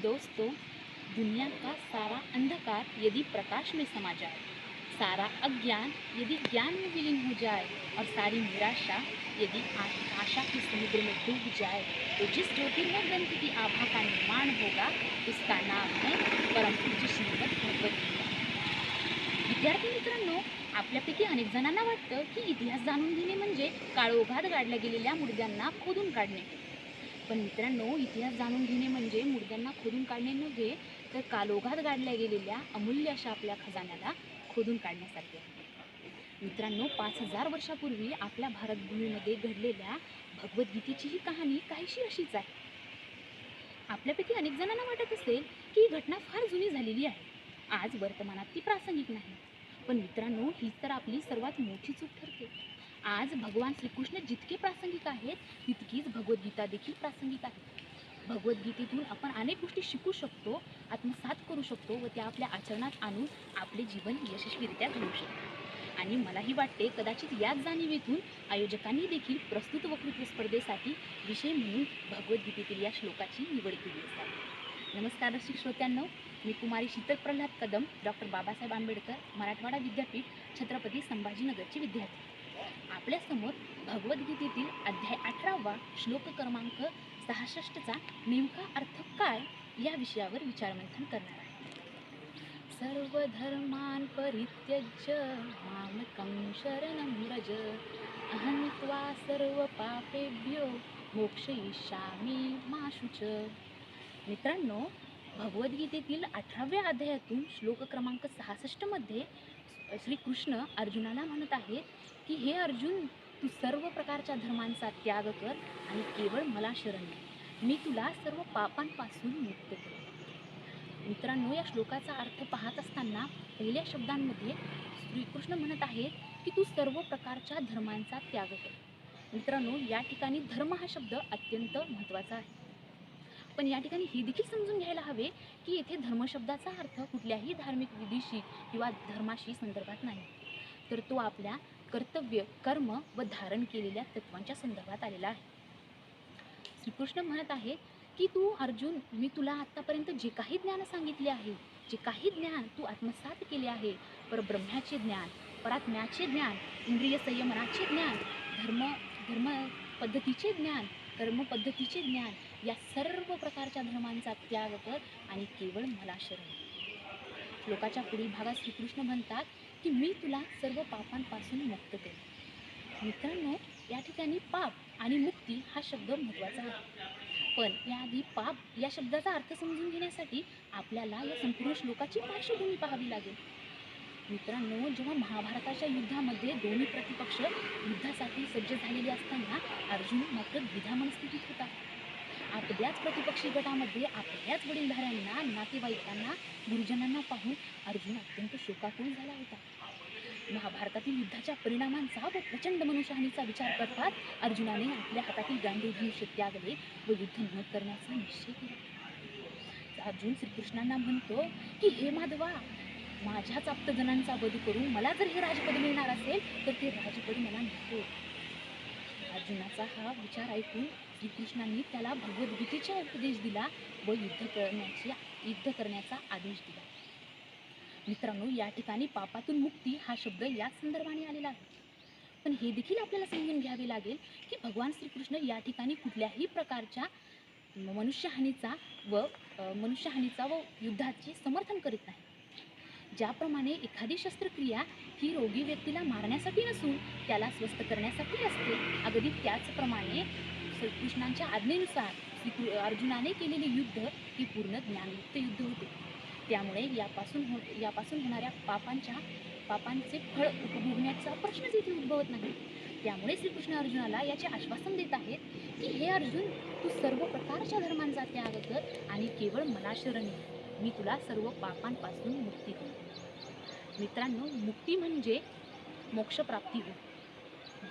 दोस्तों, दुनिया का सारा अंधकार यदि प्रकाश में समा जाए, सारा अज्ञान यदि ज्ञान में विलीन हो जाए और सारी निराशा यदि आशा के समुद्र में डूब जाए तो जिस ज्योतिर्मय ग्रंथ की आभा का निर्माण होगा, उसका नाम है परम पूज्य श्रीमद भगवत गीता। विद्यार्थी मित्रांनो, आपल्यापैकी अनेक जणांना वाटतं की इतिहास जाणून घेणे म्हणजे काळोखात गाडल्या गेलेल्या मुडद्यांना खोदून काढणे. पण मित्रांनो इतिहास जाणून घेणे म्हणजे मुर्द्यांना खोदून काढणे नव्हे तर कालोघात गाडल्या गेलेल्या अमूल्य अशा आपल्या खजान्याला खोदून काढण्यासारखे आहे. मित्रांनो पाच हजार वर्षापूर्वी आपल्या भारतभूमीमध्ये घडलेल्या भगवद्गीतेची ही कहाणी काहीशी अशीच आहे. आपल्यापैकी अनेक जणांना वाटत असेल की ही घटना फार जुनी झालेली आहे. आज वर्तमानात ती प्रासंगिक नाही. पण मित्रांनो हीच तर आपली सर्वात मोठी चूक ठरते. आज भगवान श्रीकृष्ण जितके प्रासंगिक आहेत तितकीच भगवद्गीता देखील प्रासंगिक आहे. भगवद्गीतेतून आपण अनेक गोष्टी शिकू शकतो आत्मसात करू शकतो व त्या आपल्या आचरणात आणून आपले जीवन यशस्वीरित्या घडवू शकतो. आणि मलाही वाटते कदाचित याच जाणीवेतून आयोजकांनी देखील प्रस्तुत वक्तृत्व स्पर्धेसाठी विषय म्हणून भगवद्गीतेतील या श्लोकाची निवड केली असावी नमस्कार रसिक श्रोत्यांनो मी कुमारी शीतल प्रल्हाद कदम डॉक्टर बाबासाहेब आंबेडकर मराठवाडा विद्यापीठ छत्रपती संभाजीनगरचे विद्यार्थी. आपल्यासमोर भगवद्गीतेतील अध्याय अठरावा श्लोक क्रमांक सहासष्टचा नेमका अर्थ काय या विषयावर विचारमंथन करणार आहे. सर्व धर्मान परित्यज्य मामकं शरणं व्रज अहं त्वा सर्व पापेभ्यो मोक्षयिष्यामी माशुच मित्रांनो भगवद्गीतेतील अठराव्या अध्यायातून श्लोक क्रमांक सहासष्टमध्ये श्रीकृष्ण अर्जुनाला म्हणत आहेत की हे अर्जुन तू सर्व प्रकारच्या धर्मांचा त्याग कर आणि केवळ मला शरण मी तुला सर्व पापांपासून मुक्त कर मित्रांनो या श्लोकाचा अर्थ पाहत असताना पहिल्या शब्दांमध्ये श्रीकृष्ण म्हणत आहेत की तू सर्व प्रकारच्या धर्मांचा त्याग कर. मित्रांनो या ठिकाणी धर्म हा शब्द अत्यंत महत्त्वाचा आहे. पण या ठिकाणी हे देखील समजून घ्यायला हवे की येथे धर्मशब्दाचा अर्थ कुठल्याही धार्मिक विधीशी किंवा धर्माशी संदर्भात नाही. तर तो आपल्या कर्तव्य कर्म व धारण केलेल्या तत्वांच्या संदर्भात आलेला आहे. श्रीकृष्ण म्हणत आहे की तू अर्जुन मी तुला आत्तापर्यंत जे काही ज्ञान सांगितले आहे जे काही ज्ञान तू आत्मसात केले आहे परब्रह्म्याचे ज्ञान परात्म्याचे ज्ञान इंद्रिय संयमनाचे ज्ञान धर्म धर्म पद्धतीचे ज्ञान कर्मपद्धतीचे ज्ञान या सर्व प्रकारच्या धर्मांचा त्याग कर आणि केवळ मला शरण श्लोकाच्या पुढील भागात श्रीकृष्ण म्हणतात की मी तुला सर्व पापांपासून मुक्त करेन. मित्रांनो या ठिकाणी पाप आणि मुक्ती हा शब्द महत्त्वाचा आहे. पण याआधी पाप या शब्दाचा अर्थ समजून घेण्यासाठी आपल्याला या संपूर्ण श्लोकाची पार्श्वभूमी पाहावी लागेल. मित्रांनो जेव्हा महाभारताच्या युद्धामध्ये दोन्ही प्रतिपक्ष युद्धासाठी सज्ज झालेले असताना अर्जुन मात्र द्विधा मनस्थितीत होता. आपल्याच प्रतिपक्षी गटामध्ये आपल्याच वडीलधाऱ्यांना नातेवाईकांना गुरुजनांना पाहून अर्जुन अत्यंत शोकाकुल झाला होता. महाभारतातील युद्धाच्या परिणामांचा व प्रचंड मनुष्यहानीचा विचार करतात अर्जुनाने आपल्या हातातील गांडीव त्यागले व युद्ध न करण्याचा निश्चय केला. अर्जुन श्रीकृष्णांना म्हणतो की हे माधवा माझ्याच आप्तजनांचा वध करून मला जर हे राजपद मिळणार असेल तर ते राजपद मला नको. अर्जुनाचा हा विचार ऐकून श्रीकृष्णांनी त्याला भगवद्गीतेचा उपदेश दिला व युद्ध करण्याची युद्ध करण्याचा आदेश दिला. मित्रांनो या ठिकाणी पापातून मुक्ती हा शब्द याच संदर्भाने आलेला आहे. पण हे देखील आपल्याला समजून घ्यावे लागेल की भगवान श्रीकृष्ण या ठिकाणी कुठल्याही प्रकारच्या मनुष्यहानीचा व मनुष्यहानीचा व युद्धाचे समर्थन करीत नाही ज्याप्रमाणे एखादी शस्त्रक्रिया ही रोगी व्यक्तीला मारण्यासाठी नसून त्याला स्वस्थ करण्यासाठी असते. अगदी त्याचप्रमाणे श्रीकृष्णांच्या आज्ञेनुसार श्री अर्जुनाने केलेले युद्ध हे पूर्ण ज्ञानयुक्त युद्ध होते. त्यामुळे यापासून हो यापासून होणाऱ्या पापांच्या पापांचे फळ उपभोगण्याचा प्रश्नच इथे उद्भवत नाही. त्यामुळे श्रीकृष्ण अर्जुनाला याचे आश्वासन देत आहेत की हे अर्जुन तू सर्व प्रकारच्या धर्मांचा त्याग कर आणि केवळ मला शरण मी तुला सर्व पापांपासून मुक्ती देईन. मित्रांनो मुक्ती म्हणजे मोक्षप्राप्ती हो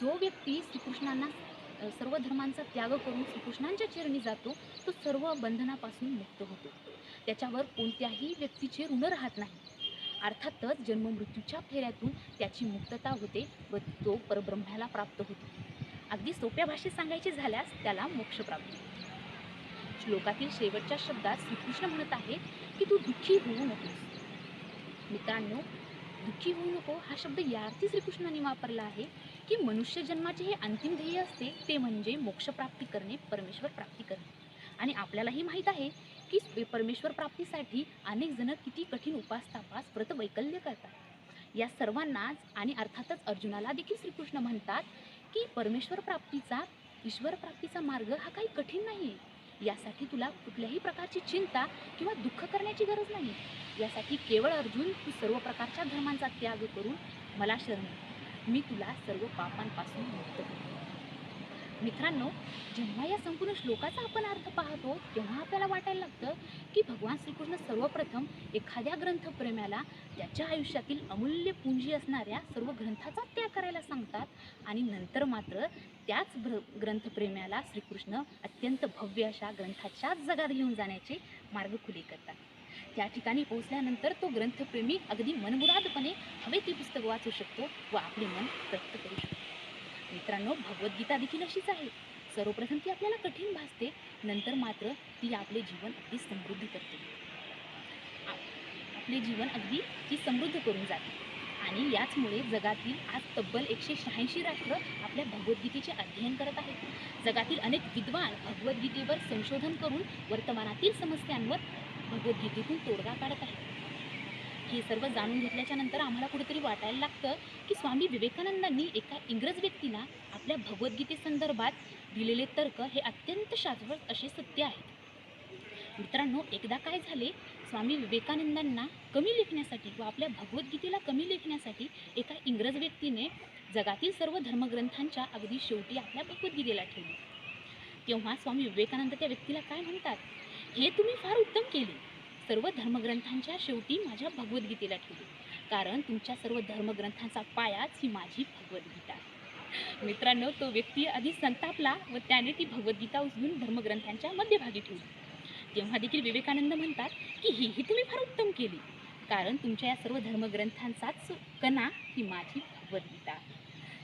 जो व्यक्ती श्रीकृष्णांना सर्व धर्मांचा त्याग करून श्रीकृष्णांच्या चरणी जातो तो सर्व बंधनापासून मुक्त होतो. त्याच्यावर कोणत्याही व्यक्तीचे ऋण राहत नाही. अर्थातच जन्ममृत्यूच्या फेऱ्यातून त्याची मुक्तता होते व तो परब्रह्म्याला प्राप्त होतो. अगदी सोप्या भाषेत सांगायचे झाल्यास त्याला मोक्ष प्राप्ती श्लोकातील शेवटच्या शब्दात श्रीकृष्ण म्हणत आहे की तू दुःखी होऊ नकोस. मित्रांनो दुःखी होऊ नको हा शब्द या अर्थी श्रीकृष्णाने वापरला आहे की मनुष्य जन्माचे हे अंतिम ध्येय असते ते म्हणजे मोक्षप्राप्ती करणे परमेश्वर प्राप्ती करणे. आणि आपल्यालाही माहीत आहे की परमेश्वर प्राप्तीसाठी अनेक जण किती कठीण उपासतापास व्रत वैकल्य करतात. या सर्वांनाच आणि अर्थातच अर्जुनाला देखील श्रीकृष्ण म्हणतात की परमेश्वर प्राप्तीचा ईश्वर प्राप्तीचा मार्ग हा काही कठीण नाही आहे यासाठी तुला कुठल्याही प्रकारची चिंता किंवा दुःख करण्याची गरज नाही यासाठी केवळ अर्जुन तू सर्व प्रकारच्या धर्मांचा त्याग करून मला शरण मी तुला सर्व पापांपासून मुक्त करतो. मित्रांनो जेव्हा या संपूर्ण श्लोकाचा आपण अर्थ पाहतो तेव्हा आपल्याला वाटायला लागतं की भगवान श्रीकृष्ण सर्वप्रथम एखाद्या ग्रंथप्रेम्याला त्याच्या आयुष्यातील अमूल्य पुंजी असणाऱ्या सर्व ग्रंथाचा त्याग करायला सांगतात आणि नंतर मात्र त्याच भ्र ग्रंथप्रेम्याला श्रीकृष्ण अत्यंत भव्य अशा ग्रंथाच्याच जगात घेऊन जाण्याचे मार्ग खुले करतात. त्या ठिकाणी पोहोचल्यानंतर तो ग्रंथप्रेमी अगदी मनमुरादपणे हवे ती पुस्तक वाचू शकतो व आपले मन व्यक्त करू शकतो. मित्रांनो भगवद्गीता देखील अशीच आहे. सर्वप्रथम ती आपल्याला कठीण भासते नंतर मात्र ती आपले जीवन अगदी समृद्ध करते. आपले जीवन अगदी ती समृद्ध करून जाते. आणि याचमुळे जगातील आज तब्बल एकशे शहाऐंशी राष्ट्र आपल्या भगवद्गीतेचे अध्ययन करत आहेत. जगातील अनेक विद्वान भगवद्गीतेवर संशोधन करून वर्तमानातील समस्यांवर भगवद्गीतेतून तोडगा काढत आहेत. हे सर्व जाणून घेतल्याच्या नंतर आम्हाला कुठेतरी वाटायला लागतं की स्वामी विवेकानंदांनी एका इंग्रज व्यक्तीला आपल्या भगवद्गीतेसंदर्भात दिलेले तर्क हे अत्यंत शाश्वत असे सत्य आहेत मित्रांनो एकदा काय झाले स्वामी विवेकानंदांना कमी लेखण्यासाठी व आपल्या भगवद्गीतेला कमी लेखण्यासाठी एका इंग्रज व्यक्तीने जगातील सर्व धर्मग्रंथांच्या अगदी शेवटी आपल्या भगवद्गीतेला ठेवली. तेव्हा स्वामी विवेकानंद त्या व्यक्तीला काय म्हणतात? हे तुम्ही फार उत्तम केले. सर्व धर्मग्रंथांच्या शेवटी माझ्या भगवद्गीतेला ठेवले. कारण तुमच्या सर्व धर्मग्रंथांचा पायाच ही माझी भगवद्गीता मित्रांनो तो व्यक्ती आधी संतापला व त्याने ती भगवद्गीता उचलून धर्मग्रंथांच्या मध्यभागी ठेवली. तेव्हा देखील विवेकानंद म्हणतात की हेही तुम्ही फार उत्तम केली. कारण तुमच्या या सर्व धर्मग्रंथांचाच कणा ही माझी भगवद्गीता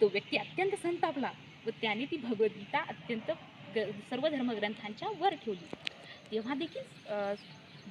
तो व्यक्ती अत्यंत संतापला व त्याने ती भगवद्गीता अत्यंत ग सर्व धर्मग्रंथांच्या वर ठेवली. तेव्हा देखील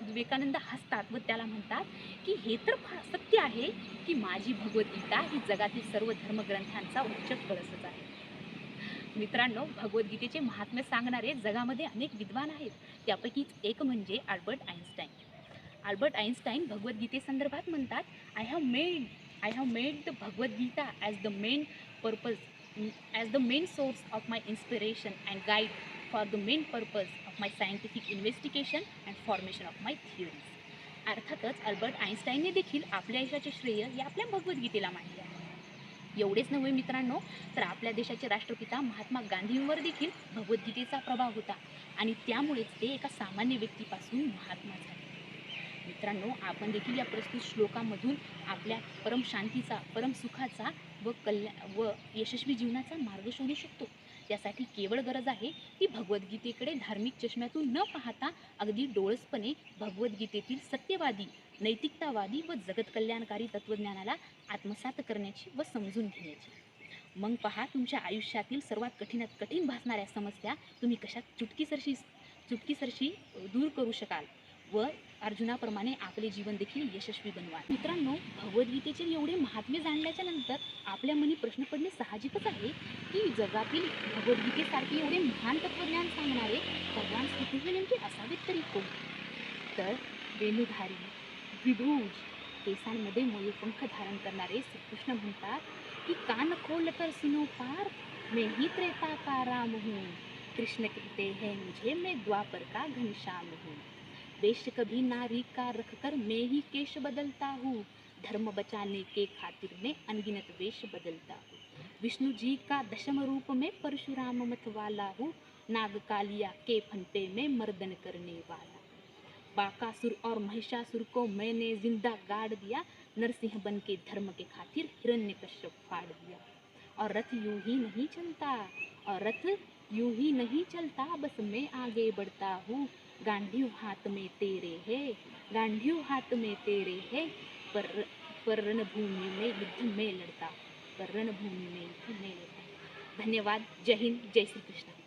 विवेकानंद हसतात व त्याला म्हणतात की हे तर फा सत्य आहे की माझी भगवद्गीता ही जगातील सर्व धर्मग्रंथांचा उच्च कळसच आहे. मित्रांनो भगवद्गीतेचे महात्म्य सांगणारे जगामध्ये अनेक विद्वान आहेत. त्यापैकीच एक म्हणजे आल्बर्ट आईन्स्टाईन आल्बर्ट आईन्स्टाईन भगवद्गीतेसंदर्भात म्हणतात I have made I have made the Bhagavad Gita as the main purpose as the main source of my inspiration and guide for the main purpose of my scientific investigation and formation of my theories अर्थातच Albert आईन्स्टाईनने देखील आपल्या यशाचे श्रेय हे आपल्या भगवद्गीतेला मानले आहे. एवढेच नव्हे मित्रांनो तर आपल्या देशाचे राष्ट्रपिता महात्मा गांधींवर देखील भगवद्गीतेचा प्रभाव होता आणि त्यामुळेच ते एका सामान्य व्यक्तीपासून महात्मा झाले. मित्रांनो आपण देखील या प्रस्तुत श्लोकामधून आपल्या परम शांतीचा परम सुखाचा व कल्या व यशस्वी जीवनाचा मार्ग शोधू शकतो. त्यासाठी केवळ गरज आहे की भगवद्गीतेकडे धार्मिक चष्म्यातून न पाहता अगदी डोळसपणे भगवद्गीतेतील सत्यवादी नैतिकतावादी व जगत कल्याणकारी तत्त्वज्ञानाला आत्मसात करण्याची व समजून घेण्याची. मग पहा तुमच्या आयुष्यातील सर्वात कठीणात कठीण भासणाऱ्या समस्या तुम्ही कशा चुटकीसरशी चुटकीसरशी दूर करू शकाल? व अर्जुनाप्रमाणे आपले जीवन देखील यशस्वी बनवा मित्रांनो भगवद्गीतेचे एवढे महात्म्य जाणल्याच्या नंतर आपल्या मनी प्रश्न पडणे साहजिकच आहे की जगातील भगवद्गीतेसारखे एवढे महान तत्त्वज्ञान सांगणारे भगवान श्रीकृष्ण नेमके असावेत तरी कोण? तर वेणुधारी विभूज केसांमध्ये मयूरपंख धारण करणारे श्रीकृष्ण म्हणतात की कान खोल तर सिनो पार मैं ही त्रेता का राम हूँ कृष्ण कहते हैं मुझे मैं द्वापर का घनश्याम हूँ. वेश कभी नारी का रख कर मैं ही केश बदलता हूँ। धर्म बचाने के खातिर मैं अनगिनत वेश बदलता हूँ। विष्णु जी का दशम रूप में परशुराम मत वाला हूँ। नाग कालिया के फंटे में मर्दन करने वाला बाकासुर और महिषासुर को मैंने ज़िंदा गाड़ दिया। नरसिंह बन के धर्म के खातिर हिरण्य कश्यप फाड़ दिया। और रथ यूँ ही नहीं चलता, और रथ यूँ ही नहीं चलता। बस मैं आगे बढ़ता हूँ। गांडीव हाथ में तेरे है गांधी हाथ में तेरे है। पर पर रणभूमि में युद्ध में लड़ता पर रणभूमि में युद्ध में लड़ता। धन्यवाद, जय हिंद, जय श्री कृष्ण।